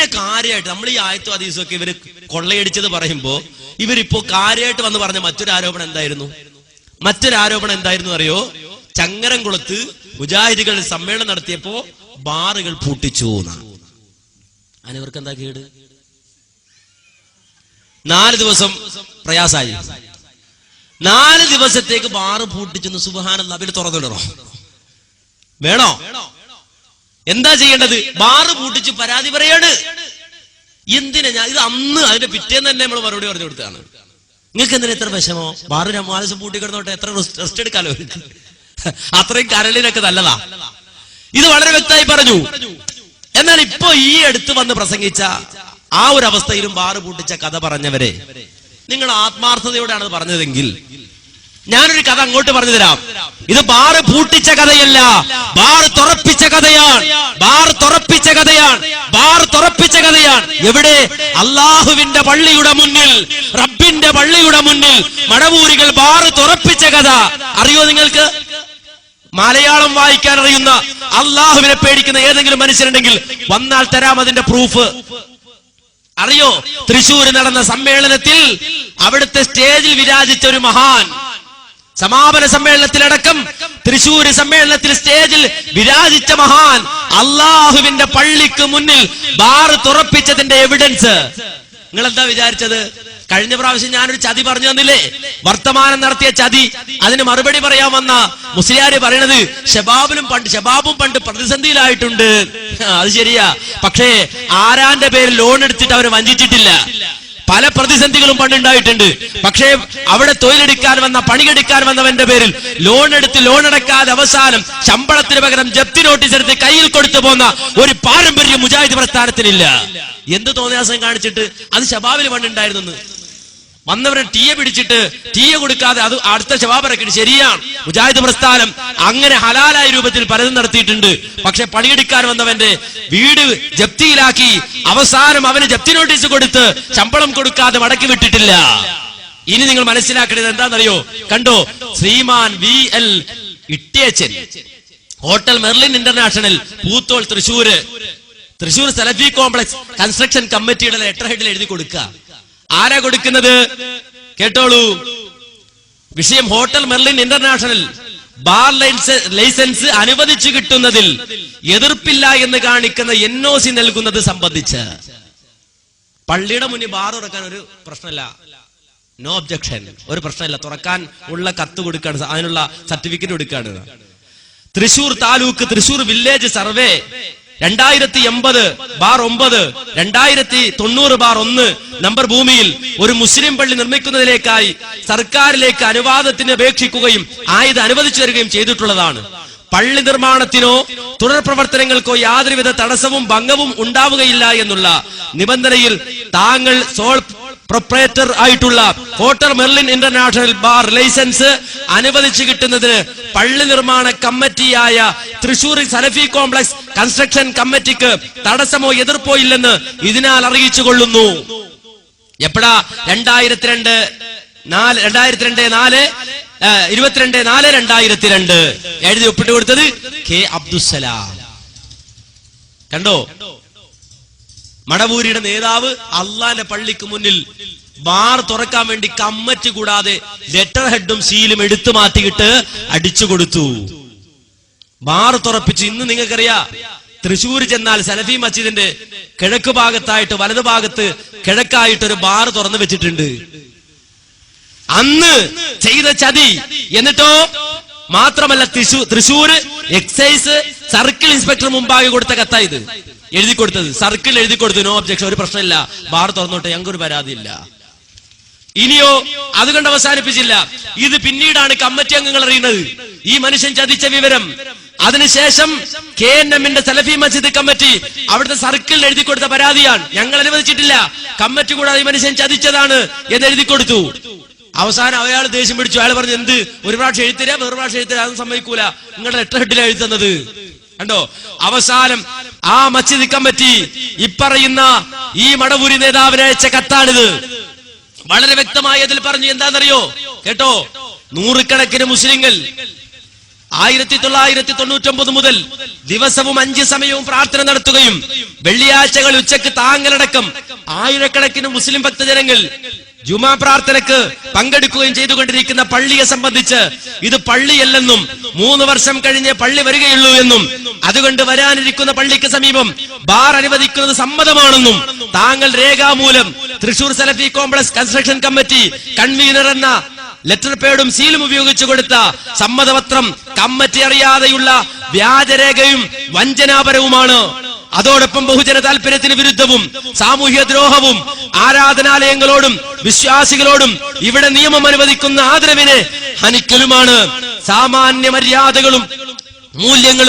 പിന്നെ കാര്യമായിട്ട് നമ്മൾ ഈ ആയത്തും അതീസും ഒക്കെ ഇവർ കൊള്ളയടിച്ചത് പറയുമ്പോ ഇവരിപ്പോ കാര്യമായിട്ട് വന്ന് പറഞ്ഞ മറ്റൊരു ആരോപണം എന്തായിരുന്നു? മറ്റൊരു ആരോപണം എന്തായിരുന്നു അറിയോ? ചങ്ങരംകുളത്ത് മുജാഹിദികൾ സമ്മേളനം നടത്തിയപ്പോ ബാറുകൾ പൂട്ടിച്ചു എന്നാണ് അതിനവർക്ക് എന്താ കേട്? നാല് ദിവസം പ്രയാസായി നാല് ദിവസത്തേക്ക് ബാറ് പൂട്ടിച്ചെന്ന് സുബഹാനന്ദ അവർ തുറന്നിടണോ? വേണോ? എന്താ ചെയ്യേണ്ടത്? ബാറ് പൂട്ടിച്ച് പരാതി പറയാണ്. എന്തിനാ ഞാൻ ഇത് അന്ന് അതിന്റെ പിറ്റേന്ന് തന്നെ നമ്മൾ മറുപടി പറഞ്ഞു കൊടുത്താണ് നിങ്ങൾക്ക് എന്തിനാ എത്ര വിഷമോ? ബാറ് നാല് പൂട്ടി കിടന്നോട്ടെ എത്ര റെസ്റ്റ് എടുക്കാലോ? അത്രയും കരളിനൊക്കെ നല്ലതാ. ഇത് വളരെ വ്യക്തമായി പറഞ്ഞു. എന്നാൽ ഇപ്പൊ ഈ അടുത്ത് വന്ന് പ്രസംഗിച്ച ആ ഒരു അവസ്ഥയിലും ബാറ് പൂട്ടിച്ച കഥ പറഞ്ഞവരെ നിങ്ങൾ ആത്മാർത്ഥതയോടെയാണ് പറഞ്ഞതെങ്കിൽ ഞാനൊരു കഥ അങ്ങോട്ട് പറഞ്ഞു തരാം. ഇത് ബാറ് പൂട്ടിച്ച കഥയല്ല. ബാർ തുറപ്പിച്ച കഥയാണ്. ബാർ തുറപ്പിച്ച കഥയാണ്. ബാർ തുറപ്പിച്ച കഥയാണ്. എവിടെ? അള്ളാഹുവിന്റെ പള്ളിയുടെ മുന്നിൽ റബ്ബിന്റെ പള്ളിയുടെ മുന്നിൽ മടവൂരികൾ ബാറ് തുറപ്പിച്ച കഥ. അറിയോ നിങ്ങൾക്ക്? മലയാളം വായിക്കാൻ അറിയുന്ന അള്ളാഹുവിനെ പേടിക്കുന്ന ഏതെങ്കിലും മനുഷ്യരുണ്ടെങ്കിൽ വന്നാൽ തരാം അതിന്റെ പ്രൂഫ്. അറിയോ? തൃശൂർ നടന്ന സമ്മേളനത്തിൽ അവിടുത്തെ സ്റ്റേജിൽ വിരാജിച്ച ഒരു മഹാൻ സമാപന സമ്മേളനത്തിലടക്കം തൃശൂര് സമ്മേളനത്തിൽ സ്റ്റേജിൽ വിരാജിച്ച മഹാൻ അള്ളാഹുവിന്റെ പള്ളിക്ക് മുന്നിൽ ബാർ തുറപ്പിച്ചതിന്റെ എവിഡൻസ്. നിങ്ങൾ എന്താ വിചാരിച്ചത്? കഴിഞ്ഞ പ്രാവശ്യം ഞാനൊരു ചതി പറഞ്ഞു തന്നില്ലേ? വർത്തമാനം നടത്തിയ ചതി. അതിന് മറുപടി പറയാൻ വന്ന മുസ്ലിയാര് പറയണത് ഷബാബിലും പണ്ട് ഷബാബും പണ്ട് പ്രതിസന്ധിയിലായിട്ടുണ്ട്. അത് ശരിയാ. പക്ഷേ ആരാന്റെ പേരിൽ ലോൺ എടുത്തിട്ട് അവരെ വഞ്ചിച്ചിട്ടില്ല? പല പ്രതിസന്ധികളും പണ്ടുണ്ടായിട്ടുണ്ട്. പക്ഷേ അവിടെ തൊഴിലെടുക്കാൻ വന്ന പണിയെടുക്കാൻ വന്നവന്റെ പേരിൽ ലോൺ എടുത്ത് ലോൺ അടക്കാതെ അവസാനം ശമ്പളത്തിന് പകരം ജപ്തി നോട്ടീസ് എടുത്ത് കയ്യിൽ കൊടുത്തു പോന്ന ഒരു പാരമ്പര്യം മുജാഹിദ് പ്രസ്ഥാനത്തിനില്ല. എന്ത് തോന്നിയാസം കാണിച്ചിട്ട്? അത് ശബാബിൽ പണ്ടുണ്ടായിരുന്നു വന്നവരെ ടീയെ പിടിച്ചിട്ട് ടീയെ കൊടുക്കാതെ അത് അടുത്ത ശവാബറക്കിട്ട് ശരിയാണ്. മുജാഹിദ് പ്രസ്ഥാനം അങ്ങനെ ഹലാലായ രൂപത്തിൽ പലതും നടത്തിയിട്ടുണ്ട്. പക്ഷെ പണിയെടുക്കാൻ വന്നവന്റെ വീട് ജപ്തിയിലാക്കി അവസാനം അവന് ജപ്തി നോട്ടീസ് കൊടുത്ത് ശമ്പളം കൊടുക്കാതെ മടക്കി വിട്ടിട്ടില്ല. ഇനി നിങ്ങൾ മനസ്സിലാക്കേണ്ടത് എന്താണെന്നറിയോ? കണ്ടോ? Shriman V L Ittechan hotel Merlin international Poothole Thrissur. Thrissur Salafi complex construction കമ്മിറ്റിയുടെ ലെറ്റർ ഹെഡിൽ എഴുതി കൊടുക്കുക. ആരാ കൊടുക്കുന്നത്? കേട്ടോളൂ. വിഷയം hotel Merlin international. Bar lines licence അനുവദിച്ചു കിട്ടുന്നതിൽ എതിർപ്പില്ല എന്ന് കാണിക്കുന്ന എൻ ഒ സി നൽകുന്നത് സംബന്ധിച്ച്. പള്ളിയുടെ മുന്നിൽ ബാർ തുറക്കാൻ ഒരു പ്രശ്നമില്ല. നോ ഒബ്ജക്ഷൻ ഒരു പ്രശ്നമില്ല. തുറക്കാൻ ഉള്ള കത്ത് കൊടുക്കാണ്. അതിനുള്ള സർട്ടിഫിക്കറ്റ് കൊടുക്കാണ്. തൃശൂർ താലൂക്ക് തൃശൂർ വില്ലേജ് സർവേ രണ്ടായിരത്തി എൺപത് ബാർ ഒമ്പത് രണ്ടായിരത്തി തൊണ്ണൂറ് ബാർ ഒന്ന് നമ്പർ ഭൂമിയിൽ ഒരു മുസ്ലിം പള്ളി നിർമ്മിക്കുന്നതിലേക്കായി സർക്കാരിലേക്ക് അനുവാദത്തിന് അപേക്ഷിക്കുകയും ആയത് അനുവദിച്ചു തരികയും ചെയ്തിട്ടുള്ളതാണ്. പള്ളി നിർമ്മാണത്തിനോ തുടർ പ്രവർത്തനങ്ങൾക്കോ യാതൊരുവിധ തടസ്സവും ഭംഗവും ഉണ്ടാവുകയില്ല എന്നുള്ള നിബന്ധനയിൽ താങ്കൾ സോൾ പ്രൊപ്പറേറ്റർ ആയിട്ടുള്ള hotel Merlin international bar licence അനുവദിച്ചു കിട്ടുന്നതിന് പള്ളി നിർമ്മാണ കമ്മിറ്റിയായ തൃശൂർ സലഫി കോംപ്ലക്സ് കൺസ്ട്രക്ഷൻ കമ്മിറ്റിക്ക് തടസ്സമോ എതിർപ്പോ ഇല്ലെന്ന് ഇതിനാൽ അറിയിച്ചു കൊള്ളുന്നു. എപ്പോഴാ? രണ്ടായിരത്തി രണ്ട് നാല് രണ്ടായിരത്തി രണ്ട് നാല് ഇരുപത്തിരണ്ട് നാല് രണ്ടായിരത്തി രണ്ട് എഴുതി ഒപ്പിട്ട് കൊടുത്തത് കെ അബ്ദുസലാം കണ്ടോ? മടവൂരിയുടെ നേതാവ് അള്ളാന്റെ പള്ളിക്ക് മുന്നിൽ ബാർ തുറക്കാൻ വേണ്ടി കമ്മറ്റ് കൂടാതെ ലെറ്റർ ഹെഡും സീലും എടുത്തു മാറ്റിയിട്ട് അടിച്ചു കൊടുത്തു. ബാർ തുറപ്പിച്ചു. ഇന്ന് നിങ്ങൾക്കറിയാം തൃശ്ശൂർ ചെന്നാൽ സലഫി മസ്ജിദിന്റെ കിഴക്ക് ഭാഗത്തായിട്ട് വലതു ഭാഗത്ത് കിഴക്കായിട്ട് ഒരു ബാർ തുറന്നു വെച്ചിട്ടുണ്ട്. അന്ന് ചെയ്ത ചതി എന്നിട്ടോ? മാത്രമല്ല Thrissur Thrissur excise circle inspector മുമ്പാകെ കൊടുത്ത കത്താ ഇത്. എഴുതി കൊടുത്തത്. സർക്കിൾ എഴുതി കൊടുത്തു. നോ ഒബ്ജക്ഷൻ ഒരു പ്രശ്നമില്ല. ബാർ തുറന്നോട്ടെ. ഞങ്ങൾക്കൊരു പരാതിയില്ല. ഇനിയോ അതുകൊണ്ട് അവസാനിപ്പിച്ചില്ല. ഇത് പിന്നീടാണ് കമ്മിറ്റി അംഗങ്ങൾ അറിയുന്നത്. ഈ മനുഷ്യൻ ചതിച്ച വിവരം. അതിനുശേഷം കെ എൻ എമ്മിന്റെ സലഫി മസ്ജിദ് കമ്മിറ്റി അവിടുത്തെ സർക്കിളിൽ എഴുതി കൊടുത്ത പരാതിയാണ്. ഞങ്ങൾ അനുവദിച്ചിട്ടില്ല. കമ്മിറ്റി കൂടാതെ ഈ മനുഷ്യൻ ചതിച്ചതാണ് എന്ന് എഴുതി കൊടുത്തു. അവസാനം അയാൾ ദേഷ്യം പിടിച്ചു. അയാൾ പറഞ്ഞു എന്ത്? ഒരു പ്രാവശ്യം എഴുത്തരാ വേറെ പ്രാവശ്യം എഴുത്തരാ? അതൊന്നും സമ്മതിക്കൂല. നിങ്ങളുടെ ലെറ്റർ ഹെഡിൽ എഴുതുന്നത് കണ്ടോ? അവസാനം ആ മസ്ജിദ് കമ്മിറ്റി ഇപ്പറയുന്ന ഈ മടവൂരി നേതാവിനെ അയച്ച കത്താണിത്. വളരെ വ്യക്തമായി അതിൽ പറഞ്ഞു എന്താണെന്നറിയോ? കേട്ടോ? നൂറുകണക്കിന് മുസ്ലിങ്ങൾ ആയിരത്തി തൊള്ളായിരത്തി തൊണ്ണൂറ്റൊമ്പത് മുതൽ ദിവസവും അഞ്ച് സമയവും പ്രാർത്ഥന നടത്തുകയും വെള്ളിയാഴ്ചകൾ ഉച്ചയ്ക്ക് താങ്ങലടക്കം ആയിരക്കണക്കിന് മുസ്ലിം ഭക്തജനങ്ങൾ ജുമാ പ്രാർത്ഥനക്ക് പങ്കെടുക്കുകയും ചെയ്തുകൊണ്ടിരിക്കുന്ന പള്ളിയെ സംബന്ധിച്ച് ഇത് പള്ളിയല്ലെന്നും മൂന്ന് വർഷം കഴിഞ്ഞേ പള്ളി വരികയുള്ളൂ എന്നും അതുകൊണ്ട് വരാനിരിക്കുന്ന പള്ളിക്ക് സമീപം ബാർ അനുവദിക്കുന്നത് സമ്മതമാണെന്നും താങ്കൾ രേഖാമൂലം Thrissur Salafi complex construction committee convener എന്ന ലെറ്റർ പേഡും സീലും ഉപയോഗിച്ചു കൊടുത്ത സമ്മതപത്രം കമ്മിറ്റി അറിയാതെയുള്ള വ്യാജരേഖയും വഞ്ചനാപരവുമാണ്. അതോടൊപ്പം ബഹുജന താല്പര്യത്തിന് വിരുദ്ധവും സാമൂഹ്യ ദ്രോഹവും ആരാധനാലയങ്ങളോടും വിശ്വാസികളോടും ഇവിടെ നിയമം അനുവദിക്കുന്ന ആദരവിനെ ഹനിക്കലുമാണ്. സാമാന്യ മര്യാദകളും മൂല്യങ്ങളും